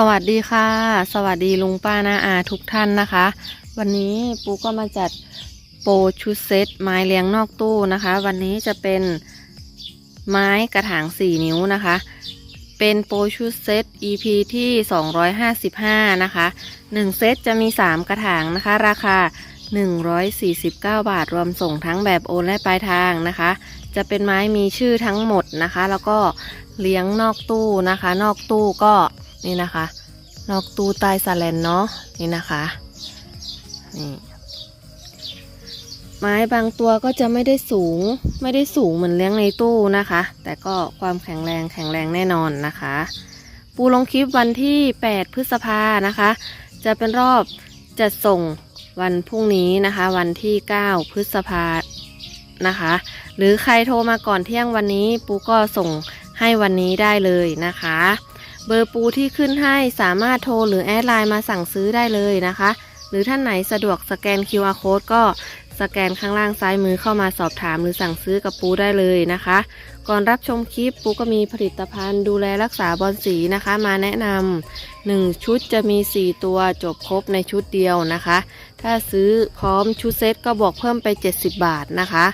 สวัสดีค่ะ สวัสดีลุงป้านาอาทุกท่านนะคะ วันนี้ปูก็มาจัดโปรชุดเซตไม้เลี้ยงนอกตู้นะคะ วันนี้จะเป็นไม้กระถาง 4 นิ้วนะคะ เป็นโปรชุดเซต EP ที่ 255 นะคะ 1 เซตจะมี 3 กระถางนะคะ ราคา 149 บาทรวมส่งทั้งแบบโอนและปลายทางนะคะ จะเป็นไม้มีชื่อทั้งหมดนะคะ แล้วก็เลี้ยงนอกตู้นะคะ นอกตู้ก็ นี่นะคะนอกตู้ใต้สแลนเนาะนี่นะคะนี่ไม้บางตัวก็จะไม่ได้สูง ไม่ได้สูงเหมือนเลี้ยงในตู้นะคะ แต่ก็ความแข็งแรงแข็งแรงแน่นอนนะคะ ปูลงคลิปวันที่ 8 พฤษภานะคะ จะเป็นรอบจัดส่งวันพรุ่งนี้นะคะ วันที่ 9 พฤษภานะคะ หรือใครโทรมาก่อนเที่ยงวันนี้ปูก็ส่งให้วันนี้ได้เลยนะคะ เบอร์ปูที่ขึ้นให้สามารถโทรหรือแอดไลน์มาสั่งซื้อได้เลยนะคะ หรือท่านไหนสะดวกสแกน QR code ก็สแกนข้างล่างซ้ายมือเข้ามาสอบถามหรือสั่งซื้อกับปูได้เลยนะคะ ก่อนรับชมคลิปปูก็มีผลิตภัณฑ์ดูแลรักษาบอลสีนะคะ มาแนะนำหนึ่งชุดจะมี 4 ตัวจบครบในชุดเดียวนะคะ ถ้าซื้อพร้อมชุดเซตก็บวกเพิ่มไป 70 บาทนะคะ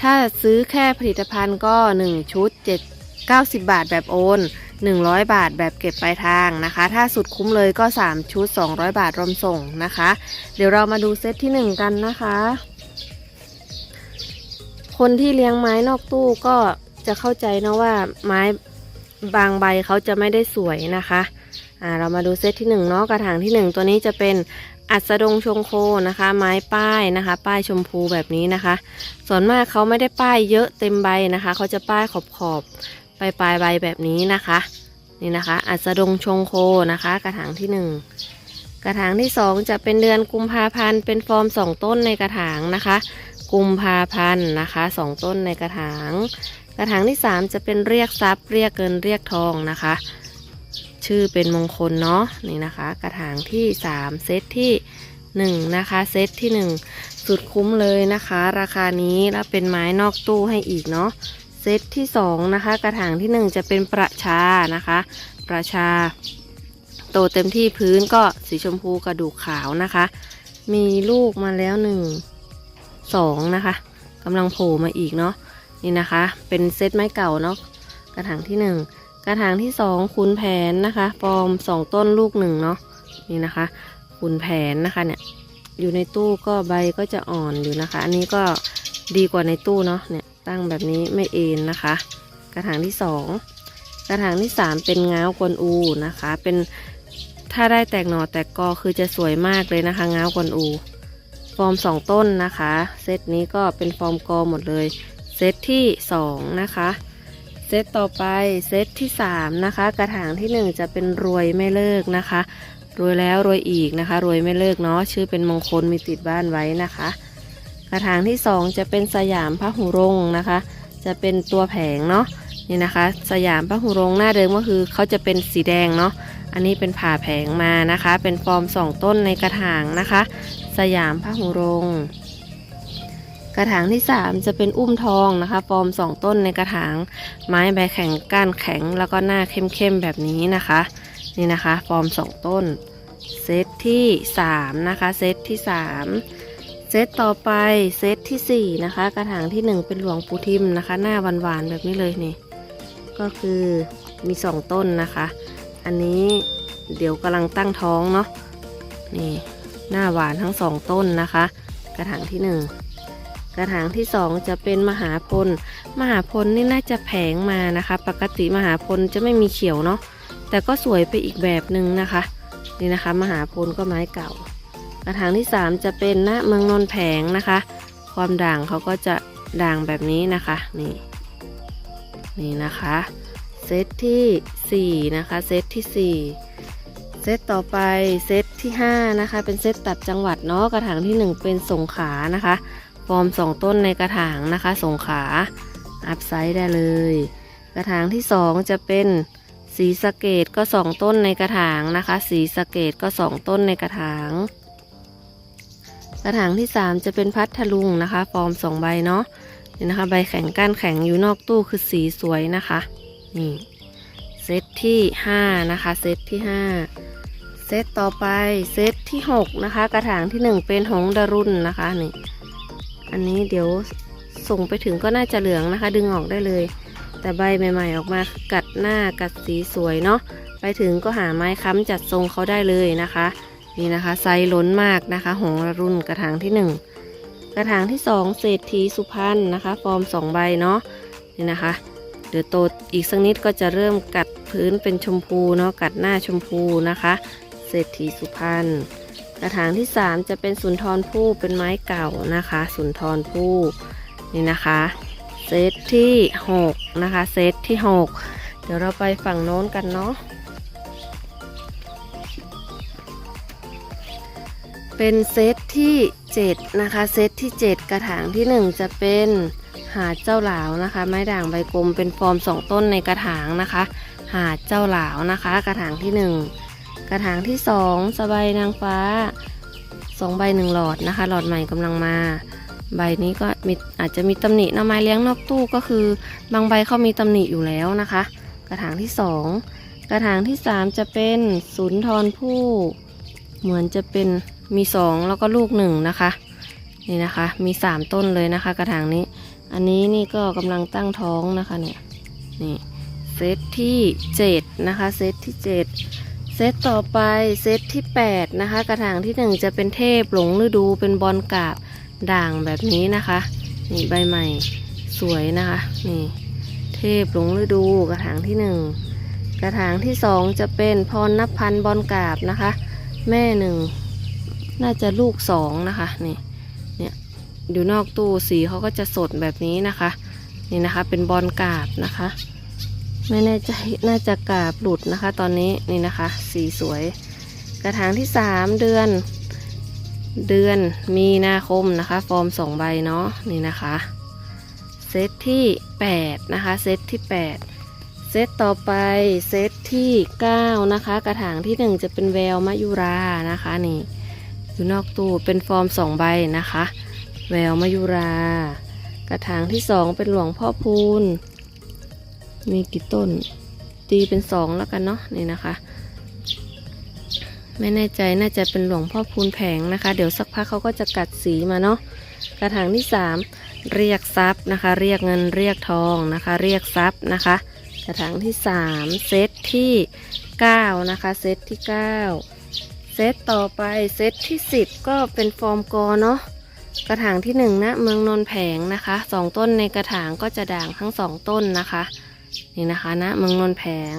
ถ้าซื้อแค่ผลิตภัณฑ์ก็ 1 ชุด 7 90 บาทแบบโอน 100 บาทแบบเก็บปลายทางนะคะ ถ้าสุดคุ้มเลยก็ 3 ชุด 200 บาทรวมส่งนะคะ เดี๋ยวเรามาดูเซตที่ 1 กันนะคะ คนที่เลี้ยงไม้นอกตู้ก็จะเข้าใจนะว่าไม้บางใบเขาจะไม่ได้สวยนะคะอ่าเรามาดูเซตที่1เนาะกระถางที่ 1 ตัวนี้จะเป็นอัสดงชงโคนะคะ ไม้ป้ายนะคะ ป้ายชมพูแบบนี้นะคะ ส่วนมากเขาไม่ได้ป้ายเยอะเต็มใบนะคะเขาจะป้ายขอบขอบ ปลายปลายใบแบบนี้นะคะ นี่นะคะ อัสดงชงโคนะคะ กระถางที่หนึ่งกระถางที่สองจะเป็นเดือนกุมภาพันธ์เป็นฟอร์มสองต้นในกระถางนะคะ กุมภาพันธ์นะคะสองต้นในกระถาง กระถางที่สามจะเป็นเรียกทรัพย์เรียกเงินเรียกทองนะคะ ชื่อเป็นมงคลเนาะนี่นะคะ กระถางที่สามเซตที่หนึ่งนะคะเซตที่หนึ่งสุดคุ้มเลยนะคะ ราคานี้แล้วเป็นไม้นอกตู้ให้อีกเนาะ ซตที่สองนะคะ กระถางที่หนึ่งจะเป็นประชานะคะ ประชา โตเต็มที่พื้นก็สีชมพูกระดูกขาวนะคะ มีลูกมาแล้วหนึ่งสองนะคะกำลังโผล่มาอีกเนาะนี่นะคะ เป็นเซตไม้เก่าเนาะกระถางที่หนึ่งกระถางที่สองคุณแผนนะคะฟอร์มสองต้นลูกหนึ่งเนาะนี่นะคะคุณแผนนะคะเนี่ยอยู่ในตู้ก็ใบก็จะอ่อนอยู่นะคะ อันนี้ก็ดีกว่าในตู้เนาะเนี่ย ตั้งแบบนี้ไม่เอ็นนะคะ กระถางที่สองกระถางที่สามเป็นง้าวกวนอูนะคะ เป็นถ้าได้แตกหน่อแตกกอคือจะสวยมากเลยนะคะ ง้าวกวนอู ฟอร์มสองต้นนะคะ เซตนี้ก็เป็นฟอร์มกอหมดเลย เซตที่สองนะคะ เซตต่อไปเซตที่สามนะคะ กระถางที่หนึ่งจะเป็นรวยไม่เลิกนะคะ รวยแล้วรวยอีกนะคะ รวยไม่เลิกเนาะชื่อเป็นมงคลมีติดบ้านไว้นะคะ กระถางที่สองจะเป็นสยามพระหุรงนะคะ จะเป็นตัวแผงเนาะนี่นะคะ สยามพระหุรงหน้าเดิมก็คือเขาจะเป็นสีแดงเนาะอันนี้เป็นผ่าแผงมานะคะ เป็นฟอร์มสองต้นในกระถางนะคะ สยามพระหุรงกระถางที่สามจะเป็นอุ้มทองนะคะฟอร์มสองต้นในกระถางไม้ใบแข็งก้านแข็งแล้วก็หน้าเข้มๆแบบนี้นะคะ นี่นะคะฟอร์มสองต้นเซตที่สามนะคะเซตที่สาม เซตต่อไปเซตที่สี่นะคะ กระถางที่หนึ่งเป็นหลวงปูทิมนะคะ หน้าหวานๆแบบนี้เลยนี่ ก็คือมีสองต้นนะคะ อันนี้เดี๋ยวกำลังตั้งท้องเนาะนี่หน้าหวานทั้งสองต้นนะคะ กระถางที่หนึ่งกระถางที่สองจะเป็นมหาพล มหาพลนี่น่าจะแผงมานะคะ ปกติมหาพลจะไม่มีเขียวเนาะแต่ก็สวยไปอีกแบบหนึ่งนะคะ นี่นะคะ มหาพลก็ไม้เก่า ระถางที่ 3 จะเป็นณเมืองนนท์แผงนะคะ ความด่างเขาก็จะด่างแบบนี้นะคะนี่นี่นะคะเซตที่4นะคะเซตที่4เซตต่อไปเซตที่5นะคะเป็นเซตตัดจังหวัดเนาะกระถางที่ 1 เป็นสงขานะคะฟอร์ม 2 ต้นในกระถางนะคะสงขาอัพไซด์ได้เลย กระถางที่ 2 จะเป็นสีสเกตก็ 2 ต้นในกระถางนะคะ สีสเกตก็ 2 ต้นในกระถาง กระถางที่ 3 จะเป็นพัทลุงนะคะ ฟอร์ม2ใบเนาะนี่นะคะ ใบแข็งก้านแข็งอยู่นอกตู้คือสีสวยนะคะนี่เซตที่5นะคะเซตที่ 5 เซตต่อไปเซตที่6นะคะ กระถางที่ 1 เป็นหงส์ดารุนนะคะนี่อันนี้เดี๋ยวส่งไปถึงก็น่าจะเหลืองนะคะ ดึงออกได้เลย แต่ใบใหม่ ๆ ออกมากัดหน้ากัดสีสวยเนาะไปถึงก็หาไม้ค้ำจัดทรงเขาได้เลยนะคะ นี่นะคะไซส์ล้นมากนะคะหงรุ่นกระถางที่ 1 กระถางที่ 2 เศรษฐีสุพรรณนะคะ ฟอร์ม 2 ใบเนาะนี่นะคะ เดี๋ยวโตอีกสักนิดก็จะเริ่มกัดพื้นเป็นชมพูเนาะกัดหน้าชมพูนะคะ เศรษฐีสุพรรณกระถางที่ 3 จะเป็นสุนทรภู่เป็นไม้เก่านะคะ สุนทรภู่นี่นะคะเซตที่ 6 นะคะ เซตที่ 6 เดี๋ยวเราไปฝั่งโน้นกันเนาะ เป็นเซตที่ 7 นะคะ เซตที่ 7 กระถางที่ 1 จะเป็นหาดเจ้าหลาวนะคะ ไม้ด่างใบกลมเป็นฟอร์ม 2 ต้นในกระถางนะคะ หาดเจ้าหลาวนะคะ กระถางที่ 1 กระถางที่ 2 สบายนางฟ้า 2 ใบ 1 หลอดนะคะ หลอดใหม่กำลังมา ใบนี้ก็มีอาจจะมีตำหนิหน้าไม้เลี้ยงนอกตู้ก็คือบางใบเขามีตำหนิอยู่แล้วนะคะ กระถางที่ 2 กระถางที่ 3 จะเป็นสุนทรภู่เหมือนจะเป็น มี2แล้วก็ลูกหนึ่งนะคะ นี่นะคะ มี3ต้นเลยนะคะ กระถางนี้ อันนี้นี่ก็กำลังตั้งท้องนะคะเนี่ยนี่เซตที่7นะคะเซตที่7เซตต่อไปเซตที่8นะคะ กระถางที่1จะเป็นเทพหลงฤดูเป็นบอลกาบด่างแบบนี้นะคะ นี่ใบใหม่สวยนะคะนี่เทพหลงฤดูกระถางที่1กระถางที่2จะเป็นพรนับพันบอลกาบนะคะ แม่หนึ่ง น่าจะลูกสองนะคะนี่เนี่ยอยู่นอกตู้สีเขาก็จะสดแบบนี้นะคะ นี่นะคะเป็นบอลกาบนะคะ ไม่แน่ใจน่าจะกาบหลุดนะคะ ตอนนี้นี่นะคะ สีสวย กระถางที่3เดือน เดือนมีนาคมนะคะ ฟอร์ม2ใบเนาะนี่นะคะเซตที่8นะคะเซตที่8เซตต่อไปเซตที่ 9 นะคะ กระถางที่ 1 จะเป็นแววมะยุรานะคะนี่ อยู่นอกตู้เป็นฟอร์ม2ใบนะคะ แววมะยุรา กระถางที่2เป็นหลวงพ่อพูน มีกี่ต้น ตีเป็นสองแล้วกันเนาะนี่นะคะ ไม่แน่ใจน่าจะเป็นหลวงพ่อพูนแผงนะคะ เดี๋ยวสักพักเขาก็จะกัดสีมาเนาะกระถางที่สามเรียกทรัพย์นะคะ เรียกเงินเรียกทองนะคะ เรียกทรัพย์นะคะ กระถางที่สามเซตที่เก้านะคะ เซตที่เก้า ซตต่อไปเซตที่สิบก็เป็นฟอร์มกอเนาะกระถางที่หนึ่งนะเมืองนนแผงนะคะสองต้นในกระถางก็จะด่างทั้งสองต้นนะคะ นี่นะคะนะเมืองนนแผง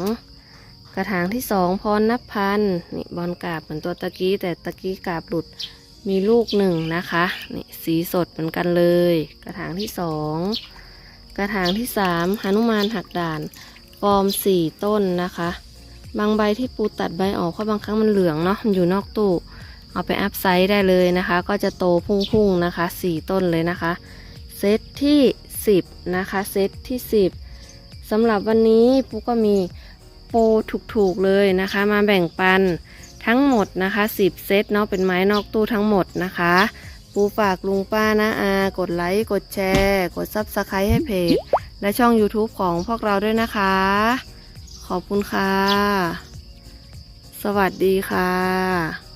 กระถางที่สองพรนับพันนี่บอลกาบเหมือนตัวตะกี้แต่ตะกี้กาบหลุดมีลูกหนึ่งนะคะนี่สีสดเหมือนกันเลย กระถางที่สองกระถางที่สามหนุมานหักด่าน ฟอร์มสี่ต้นนะคะ บางใบที่ปูตัดใบออกเพราะบางครั้งมันเหลืองเนาะมันอยู่นอกตู้เอาไปอัพไซด์ได้เลยนะคะ ก็จะโตพุ่งๆนะคะสี่ต้นเลยนะคะ เซตที่สิบนะคะ เซตที่สิบสำหรับวันนี้ปุ๊กก็มีโปรถูกๆเลยนะคะ มาแบ่งปันทั้งหมดนะคะ 10 เซตเนาะเป็นไม้นอกตู้ทั้งหมดนะคะ ปูฝากลุงป้านะอา กดไลค์ กดแชร์ กดซับสไครต์ให้เพจ และช่อง YouTube ของพวกเราด้วยนะคะ ขอบคุณค่ะ สวัสดีค่ะ